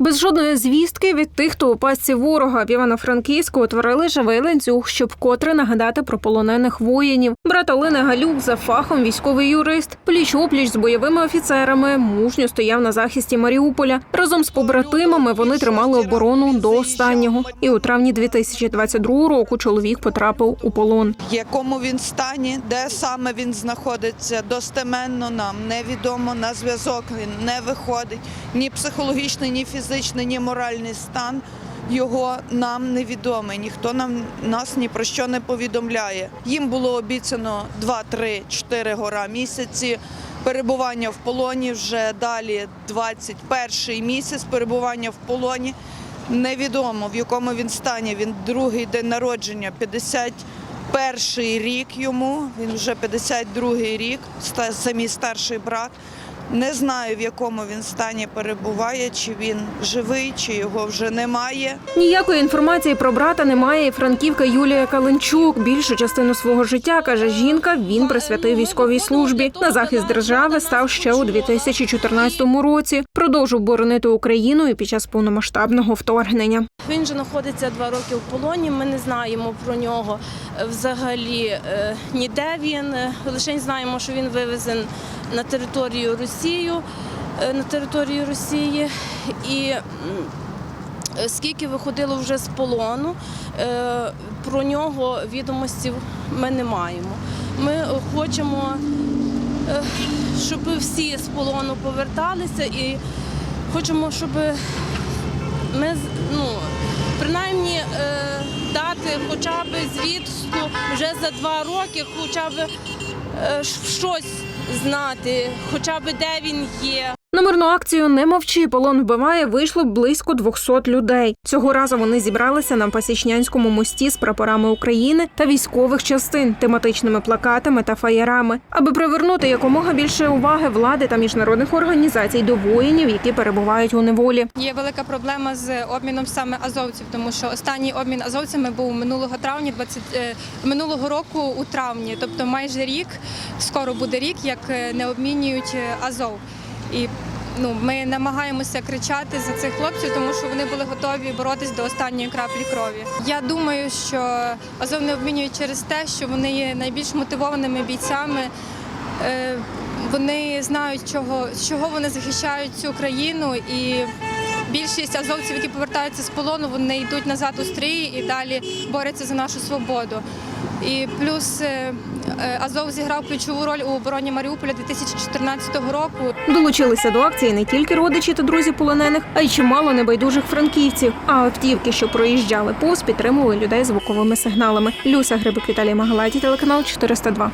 Без жодної звістки від тих, хто у пастці ворога в Івано-Франківську утворили живий ланцюг, щоб вкотре нагадати про полонених воїнів. Брат Олени Галюк за фахом військовий юрист. Пліч опліч з бойовими офіцерами мужньо стояв на захисті Маріуполя. Разом з побратимами вони тримали оборону до останнього. І у травні 2022 року чоловік потрапив у полон. В якому він стані, де саме він знаходиться, достеменно нам невідомо. На зв'язок він не виходить. Ні психологічний, ні фізичний, ні моральний стан його нам невідомий. Ніхто нам нас ні про що не повідомляє. Їм було обіцяно 2, 3, 4 гора місяці. Перебування в полоні вже далі 21 місяць перебування в полоні. Невідомо в якому він стані. Він другий день народження, 51 рік йому. Він вже 52 рік, ста- це мій старший брат. Не знаю, в якому він стані перебуває, чи він живий, чи його вже немає. Ніякої інформації про брата немає. І франківка Юлія Каленчук. Більшу частину свого життя каже жінка. Він присвятив військовій службі. На захист держави став ще у 2014 році. Продовжив боронити Україну і під час повномасштабного вторгнення. Він же знаходиться два роки в полоні. Ми не знаємо про нього е, взагалі е, ніде він. Е, Лише знаємо, що він вивезен на територію Росії, е, на територію Росії. І е, скільки виходило вже з полону, е, про нього відомостей ми не маємо. Ми хочемо, щоб всі з полону поверталися і хочемо, щоб ми ну, принаймні дати хоча б звістку вже за два роки, хоча б щось знати, хоча б де він є. На мирну акцію не мовчи, полон вбиває. Вийшло близько 200 людей. Цього разу вони зібралися на Пасічнянському мості з прапорами України та військових частин, тематичними плакатами та фаєрами, аби привернути якомога більше уваги влади та міжнародних організацій до воїнів, які перебувають у неволі. Є велика проблема з обміном саме азовців, тому що останній обмін азовцями був минулого травня, 20, е, минулого року у травні, тобто майже рік, скоро буде рік, як е, не обмінюють е, Азов. І ну, ми намагаємося кричати за цих хлопців, тому що вони були готові боротись до останньої краплі крові. Я думаю, що Азов не обмінюють через те, що вони є найбільш мотивованими бійцями. Е, Вони знають, чого, чого вони захищають цю країну, і більшість азовців, які повертаються з полону, вони йдуть назад у стрій і далі борються за нашу свободу. І плюс е, е, Азов зіграв ключову роль у обороні Маріуполя 2014 року. Долучилися до акції не тільки родичі та друзі полонених, а й чимало небайдужих франківців. А автівки, що проїжджали повз, підтримували людей звуковими сигналами. Люся Грибик, Віталій Магалаті, телеканал 402.